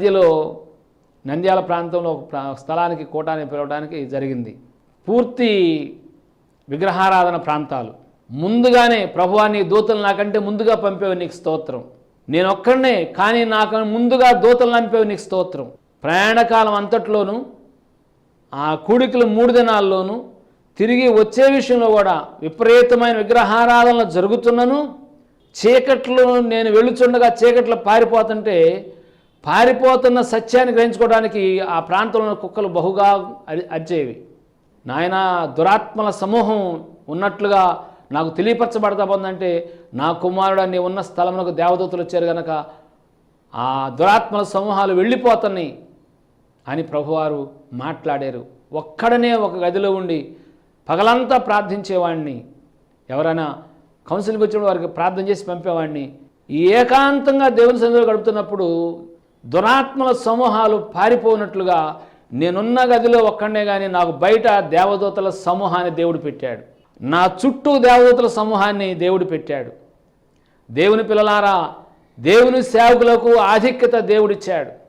మధ్యలో నంద్యాల ప్రాంతంలో ఒక స్థలానికి కోటాన్ని పిలవడానికి జరిగింది. పూర్తి విగ్రహారాధన ప్రాంతాలు. ముందుగానే ప్రభువాన్ని దూతలు నాకంటే ముందుగా పంపేవి నీకు స్తోత్రం. నేను ఒక్కడనే కానీ నాకు ముందుగా దూతలు పంపేవి నీకు స్తోత్రం. ప్రయాణకాలం అంతట్లోనూ ఆ కూడికలు మూడు దినాల్లోనూ తిరిగి వచ్చే విషయంలో కూడా విపరీతమైన విగ్రహారాధనలు జరుగుతున్నను చీకట్లో నేను వెళుచుండగా చీకట్లో పారిపోతుంటే పారిపోతున్న సత్యాన్ని గ్రహించుకోవడానికి ఆ ప్రాంతంలో కుక్కలు బహుగా అరిచేవి. నాయన దురాత్మల సమూహం ఉన్నట్లుగా నాకు తెలియపరచబడతామందంటే నా కుమారుడు నీ ఉన్న స్థలమునకు దేవదూతలు వచ్చారు గనక ఆ దురాత్మల సమూహాలు వెళ్ళిపోతున్నాయి అని ప్రభువారు మాట్లాడారు. ఒక్కడనే ఒక గదిలో ఉండి పగలంతా ప్రార్థించేవాడిని ఎవరైనా కౌన్సిలింగ్ వచ్చిన వారికి ప్రార్థన చేసి పంపేవాడిని ఈ ఏకాంతంగా దేవుని సన్నిధిలో గడుపుతున్నప్పుడు దురాత్మల సమూహాలు పారిపోయినట్లుగా నేనున్న గదిలో ఒక్కడే కానీ నాకు బయట దేవదూతల సమూహాన్ని దేవుడు పెట్టాడు. నా చుట్టూ దేవదూతల సమూహాన్ని దేవుడు పెట్టాడు. దేవుని పిల్లలారా దేవుని సేవకులకు ఆధిక్యత దేవుడిచ్చాడు.